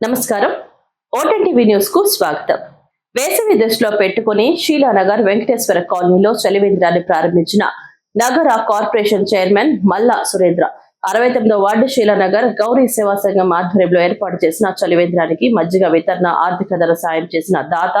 నమస్కారం. Vote on TV న్యూస్కు స్వాగతం. వేసవి దృష్టిలో పెట్టుకుని షీలానగర్ వెంకటేశ్వర కాలనీలో చలివేంద్రాన్ని ప్రారంభించిన నగర కార్పొరేషన్ చైర్మన్ మల్లా సురేంద్ర అరవై తొమ్మిదో వార్డు శీలానగర్ గౌరీ సేవా సంఘం ఆధ్వర్యంలో ఏర్పాటు చేసిన చలివేంద్రానికి మజ్జిగ వితరణ ఆర్థిక ధర సాయం చేసిన దాత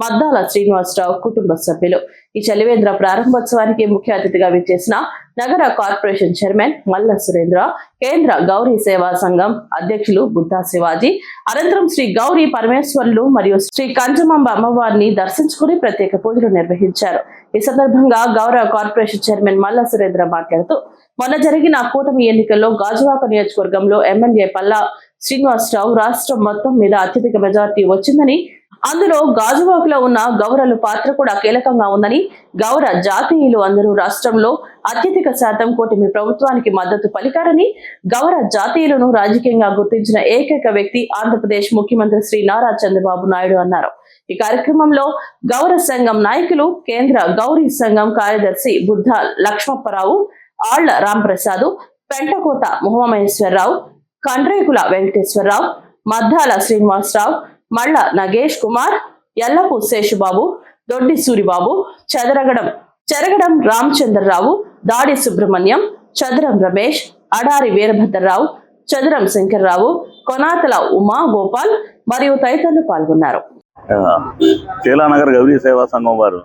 మద్దాల శ్రీనివాసరావు కుటుంబ సభ్యులు. ఈ చలివేంద్ర ప్రారంభోత్సవానికి ముఖ్య అతిథిగా విచ్చేసిన నగర కార్పొరేషన్ చైర్మన్ మల్ల సురేంద్ర కేంద్ర గౌరీ సేవా సంఘం అధ్యక్షులు బుద్ధా శివాజీ అనంతరం శ్రీ గౌరీ పరమేశ్వరులు మరియు శ్రీ కంచమాంబ అమ్మవారిని దర్శించుకుని ప్రత్యేక పూజలు నిర్వహించారు. ఈ సందర్భంగా గౌరవ కార్పొరేషన్ చైర్మన్ మల్ల సురేంద్ర మాట్లాడుతూ మొన్న జరిగిన కూటమి ఎన్నికల్లో గాజువాక నియోజకవర్గంలో ఎమ్మెల్యే పల్లా శ్రీనివాసరావు రాష్ట్రం మొత్తం మీద అత్యధిక మెజార్టీ వచ్చిందని అందులో గాజువాకలో ఉన్న గౌరల పాత్ర కూడా కీలకంగా ఉందని గౌర జాతీయులు అందరూ రాష్ట్రంలో అత్యధిక శాతం కూటమి ప్రభుత్వానికి మద్దతు పలికారని గౌర జాతీయులను రాజకీయంగా గుర్తించిన ఏకైక వ్యక్తి ఆంధ్రప్రదేశ్ ముఖ్యమంత్రి శ్రీ నారా చంద్రబాబు నాయుడు అన్నారు. ఈ కార్యక్రమంలో గౌర సంఘం నాయకులు కేంద్ర గౌరీ సంఘం కార్యదర్శి బుద్ధ లక్ష్మప్పరావు ఆళ్ళ రాంప్రసాద్ పెంటకోట మొహమహేశ్వరరావు కండ్రేకుల వెంకటేశ్వరరావు మద్దాల శ్రీనివాసరావు మళ్ళ నగేష్ కుమార్ ఎల్లపు శేషుబాబు దొడ్డి సూరిబాబు చెదరగడం చెరగడం రామచంద్రరావు దాడి సుబ్రహ్మణ్యం చదరం రమేష్ అడారి వీరభద్రరావు చదరం శంకర్రావు కొనాతల ఉమా గోపాల్ మరియు తదితరులు పాల్గొన్నారు. శీలానగర్ గౌరీ సేవా సంఘం వారు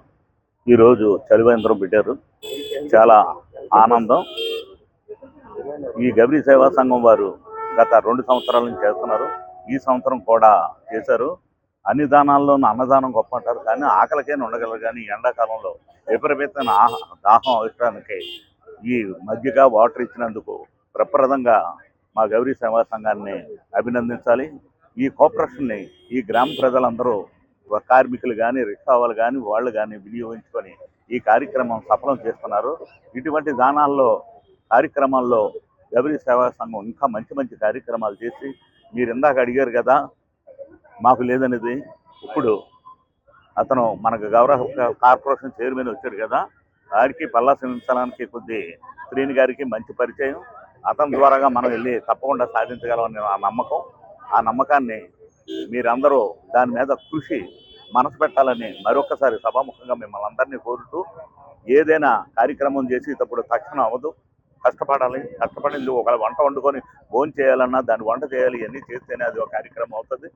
ఈరోజు చలివేంద్రం పెట్టారు. చాలా ఆనందం. ఈ గౌరీ సేవా సంఘం వారు గత రెండు సంవత్సరాల నుంచి చేస్తున్నారు. ఈ సంవత్సరం కూడా చేశారు. అన్ని దానాల్లోనూ అన్నదానం గొప్ప అంటారు. కానీ ఆకలికైనా ఉండగలరు. కానీ ఈ ఎండాకాలంలో విపరీతమైన దాహం అవసరానికి ఈ మధ్యగా వాటర్ ఇచ్చినందుకు ప్రప్రదంగా మా గౌరీ సేవా సంఘాన్ని అభినందించాలి. ఈ కోఆపరేషన్ని ఈ గ్రామ ప్రజలందరూ కార్మికులు కానీ రిక్షావాలు కానీ వాళ్ళు కానీ వినియోగించుకొని ఈ కార్యక్రమం సఫలం చేస్తున్నారు. ఇటువంటి దానాల్లో కార్యక్రమాల్లో గౌరీ సేవా సంఘం ఇంకా మంచి మంచి కార్యక్రమాలు చేసి మీరు ఇందాక అడిగారు కదా మాకు లేదనేది. ఇప్పుడు అతను మనకు గౌరవ కార్పొరేషన్ చైర్మన్ వచ్చాడు కదా వారికి పల్లా సించడానికి కొద్ది శ్రీని గారికి మంచి పరిచయం. అతని ద్వారాగా మనం వెళ్ళి తప్పకుండా సాధించగలమని నా నమ్మకం. ఆ నమ్మకాన్ని మీరందరూ దాని మీద కృషి మనసు పెట్టాలని మరొకసారి సభాముఖంగా మిమ్మల్ని అందరినీ కోరుతూ ఏదైనా కార్యక్రమం చేసేటప్పుడు తక్షణం అవ్వదు. కష్టపడాలి కష్టపడింది ఒక వంట వండుకొని భోజనం చేయాలన్నా దాన్ని వంట చేయాలి ఇవన్నీ చేస్తేనే అది ఒక కార్యక్రమం అవుతుంది.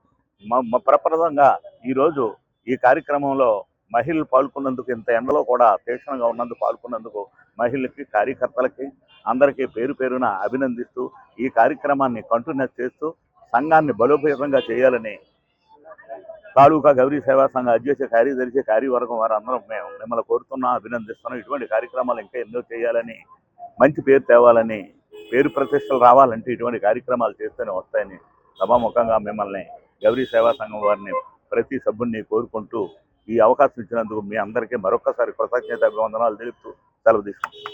మ- ప్రప్రదంగా ఈరోజు ఈ కార్యక్రమంలో మహిళలు పాల్గొన్నందుకు ఇంత ఎండలో కూడా తీక్షణంగా ఉన్నందుకు పాల్గొన్నందుకు మహిళలకి కార్యకర్తలకి అందరికీ పేరు పేరున అభినందిస్తూ ఈ కార్యక్రమాన్ని కంటిన్యూస్ చేస్తూ సంఘాన్ని బలోపేతంగా చేయాలని తాలూకా గౌరీ సేవా సంఘ అధ్యక్ష కార్యదర్శి కార్యవర్గం వారు అందరం మేము మిమ్మల్ని కోరుతున్నాం అభినందిస్తున్నాం. ఇటువంటి కార్యక్రమాలు ఇంకా ఎన్నో చేయాలని మంచి పేరు తేవాలని పేరు ప్రతిష్టలు రావాలంటే ఇటువంటి కార్యక్రమాలు చేస్తూనే వస్తాయని సభాముఖంగా మిమ్మల్ని గౌరీ సేవా సంఘం వారిని ప్రతి సభ్యుడిని కోరుకుంటూ ఈ అవకాశం ఇచ్చినందుకు మీ అందరికీ మరొకసారి కృతజ్ఞత అభివందనాలు తెలుపుతూ సెలవు తీసుకుంటాం